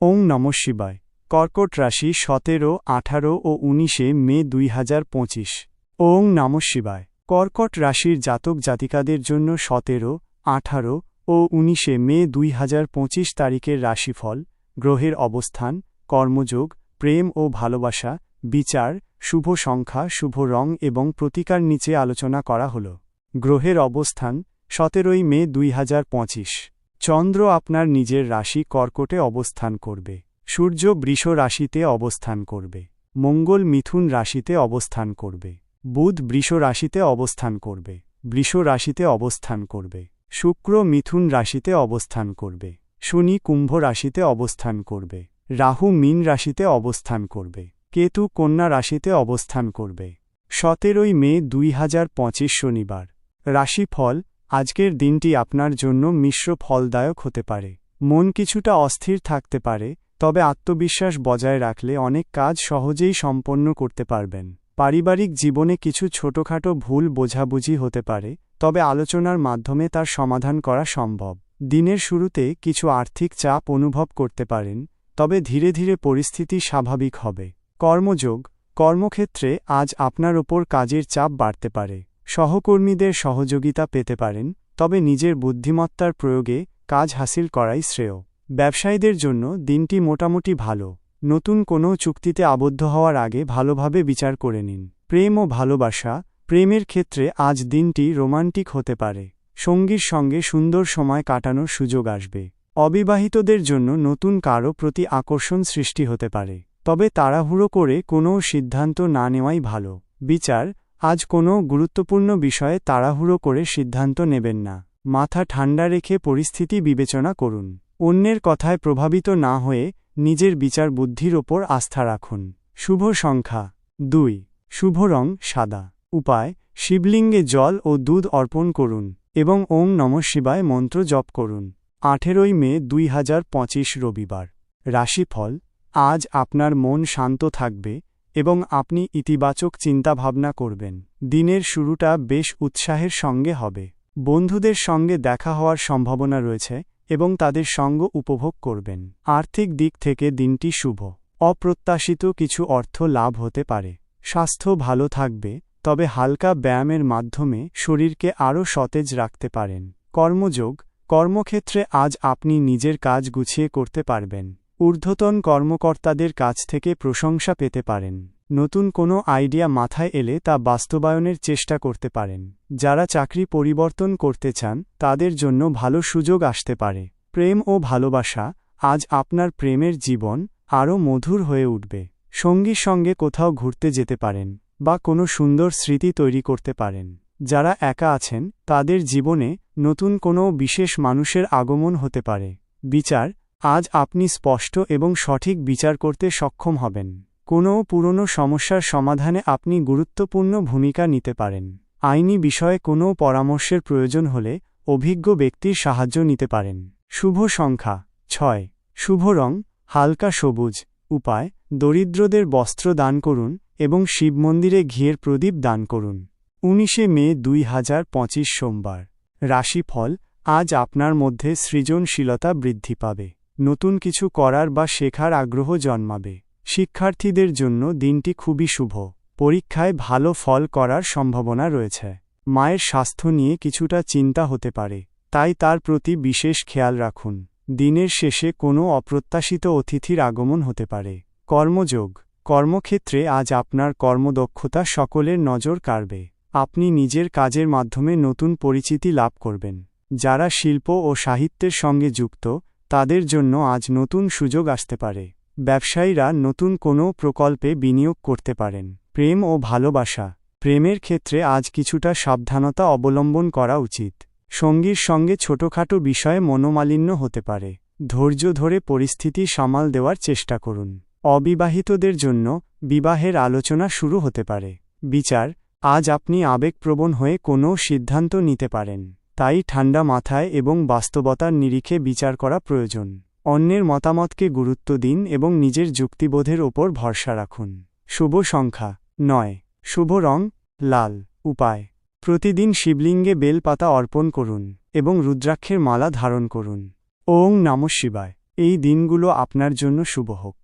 ওং নম শিবায়। কর্কট রাশি সতেরো, আঠারো ও উনিশে মে দুই হাজার পঁচিশ। ওং নম শিবায়। কর্কট রাশির জাতক জাতিকাদের জন্য সতেরো, আঠারো ও উনিশে মে দুই হাজার পঁচিশ তারিখের রাশিফল, গ্রহের অবস্থান, কর্মযোগ, প্রেম ও ভালোবাসা, বিচার, শুভ সংখ্যা, শুভ রং এবং প্রতিকার নিচে আলোচনা করা হল। গ্রহের অবস্থান, সতেরোই মে দুই হাজার পঁচিশ। চন্দ্র আপনার নিজের রাশি কর্কটে অবস্থান করবে। সূর্য বৃষ রাশিতে অবস্থান করবে। মঙ্গল মিথুন রাশিতে অবস্থান করবে। বুধ বৃষ রাশিতে অবস্থান করবে। বৃষ রাশিতে অবস্থান করবে। শুক্র মিথুন রাশিতে অবস্থান করবে। শনি কুম্ভ রাশিতে অবস্থান করবে। রাহু মীন রাশিতে অবস্থান করবে। কেতু কন্যা রাশিতে অবস্থান করবে। সতেরোই মে দুই হাজার পঁচিশ শনিবার। রাশিফল আজকের দিনটি আপনার জন্য মিশ্র ফলদায়ক হতে পারে। মন কিছুটা অস্থির থাকতে পারে, তবে আত্মবিশ্বাস বজায় রাখলে অনেক কাজ সহজেই সম্পন্ন করতে পারবেন। পারিবারিক জীবনে কিছু ছোটখাটো ভুল বোঝাবুঝি হতে পারে, তবে আলোচনার মাধ্যমে তার সমাধান করা সম্ভব। দিনের শুরুতে কিছু আর্থিক চাপ অনুভব করতে পারেন, তবে ধীরে ধীরে পরিস্থিতি স্বাভাবিক হবে। কর্মযোগ, কর্মক্ষেত্রে আজ আপনার ওপর কাজের চাপ বাড়তে পারে। সহকর্মীদের সহযোগিতা পেতে পারেন, তবে নিজের বুদ্ধিমত্তার প্রয়োগে কাজ হাসিল করাই শ্রেয়। ব্যবসায়ীদের জন্য দিনটি মোটামুটি ভালো। নতুন কোনো চুক্তিতে আবদ্ধ হওয়ার আগে ভালোভাবে বিচার করে নিন। প্রেম ও ভালোবাসা, প্রেমের ক্ষেত্রে আজ দিনটি রোমান্টিক হতে পারে। সঙ্গীর সঙ্গে সুন্দর সময় কাটানোর সুযোগ আসবে। অবিবাহিতদের জন্য নতুন কারও প্রতি আকর্ষণ সৃষ্টি হতে পারে। তবে তাড়াহুড়ো করে কোনো সিদ্ধান্ত না নেওয়াই ভালো। বিচার আজ কোনো গুরুত্বপূর্ণ বিষয়ে তাড়াহুড়ো করে সিদ্ধান্ত নেবেন না। মাথা ঠান্ডা রেখে পরিস্থিতি বিবেচনা করুন। অন্যের কথায় প্রভাবিত না হয়ে নিজের বিচার বুদ্ধির ওপর আস্থা রাখুন। শুভ সংখ্যা। দুই। শুভ রং সাদা। উপায়, শিবলিঙ্গে জল ও দুধ অর্পণ করুন এবং ওং নম শিবায় মন্ত্র জপ করুন। আঠেরোই মে দুই হাজার পঁচিশ রবিবার। রাশিফল, আজ আপনার মন শান্ত থাকবে এবং আপনি ইতিবাচক চিন্তাভাবনা করবেন। দিনের শুরুটা বেশ উৎসাহের সঙ্গে হবে। বন্ধুদের সঙ্গে দেখা হওয়ার সম্ভাবনা রয়েছে এবং তাদের সঙ্গ উপভোগ করবেন। আর্থিক দিক থেকে দিনটি শুভ। অপ্রত্যাশিত কিছু অর্থ লাভ হতে পারে। স্বাস্থ্য ভালো থাকবে, তবে হালকা ব্যায়ামের মাধ্যমে শরীরকে আরও সতেজ রাখতে পারেন। কর্মযোগ, কর্মক্ষেত্রে আজ আপনি নিজের কাজ গুছিয়ে করতে পারবেন। ঊর্ধ্বতন কর্মকর্তাদের কাছ থেকে প্রশংসা পেতে পারেন। নতুন কোনো আইডিয়া মাথায় এলে তা বাস্তবায়নের চেষ্টা করতে পারেন। যারা চাকরি পরিবর্তন করতে চান, তাদের জন্য ভালো সুযোগ আসতে পারে। প্রেম ও ভালোবাসা আজ আপনার প্রেমের জীবন আরও মধুর হয়ে উঠবে। সঙ্গীর সঙ্গে কোথাও ঘুরতে যেতে পারেন বা কোনো সুন্দর স্মৃতি তৈরি করতে পারেন। যারা একা আছেন, তাদের জীবনে নতুন কোনো বিশেষ মানুষের আগমন হতে পারে। বিচার আজ আপনি স্পষ্ট এবং সঠিক বিচার করতে সক্ষম হবেন। কোনো পুরনো সমস্যার সমাধানে আপনি গুরুত্বপূর্ণ ভূমিকা নিতে পারেন। আইনি বিষয়ে কোনো পরামর্শের প্রয়োজন হলে অভিজ্ঞ ব্যক্তির সাহায্য নিতে পারেন। শুভ সংখ্যা, ছয়। শুভ রং, হালকা সবুজ। উপায়, দরিদ্রদের বস্ত্র দান করুন এবং শিব মন্দিরে ঘিয়ের প্রদীপ দান করুন। উনিশে মে দুই হাজার পঁচিশ সোমবার। রাশিফল, আজ আপনার মধ্যে সৃজনশীলতা বৃদ্ধি পাবে। নতুন কিছু করার বা শেখার আগ্রহ জন্মাবে। শিক্ষার্থীদের জন্য দিনটি খুবই শুভ। পরীক্ষায় ভালো ফল করার সম্ভাবনা রয়েছে। মায়ের স্বাস্থ্য নিয়ে কিছুটা চিন্তা হতে পারে, তাই তার প্রতি বিশেষ খেয়াল রাখুন। দিনের শেষে কোনো অপ্রত্যাশিত অতিথির আগমন হতে পারে। কর্মযোগ। কর্মক্ষেত্রে আজ আপনার কর্মদক্ষতা সকলের নজর কাড়বে। আপনি নিজের কাজের মাধ্যমে নতুন পরিচিতি লাভ করবেন। যারা শিল্প ও সাহিত্যের সঙ্গে যুক্ত তাদের জন্য আজ নতুন সুযোগ আসতে পারে। ব্যবসায়ীরা নতুন কোনো প্রকল্পে বিনিয়োগ করতে পারেন। প্রেম ও ভালোবাসা। প্রেমের ক্ষেত্রে আজ কিছুটা সাবধানতা অবলম্বন করা উচিত। সঙ্গীর সঙ্গে ছোটখাটো বিষয়ে মনোমালিন্য হতে পারে। ধৈর্য ধরে পরিস্থিতি সামাল দেওয়ার চেষ্টা করুন। অবিবাহিতদের জন্য বিবাহের আলোচনা শুরু হতে পারে। বিচার, আজ আপনি আবেগপ্রবণ হয়ে কোনো সিদ্ধান্ত নিতে পারেন। তাই ঠান্ডা মাথায় এবং বাস্তবতার নিরিখে বিচার করা প্রয়োজন। অন্যের মতামতকে গুরুত্ব দিন এবং নিজের যুক্তিবোধের ওপর ভরসা রাখুন। শুভ সংখ্যা, নয়। শুভ রং, লাল। উপায়। প্রতিদিন শিবলিঙ্গে বেলপাতা অর্পণ করুন এবং রুদ্রাক্ষের মালা ধারণ করুন। ওং নম শিবায়। এই দিনগুলো আপনার জন্য শুভ হোক।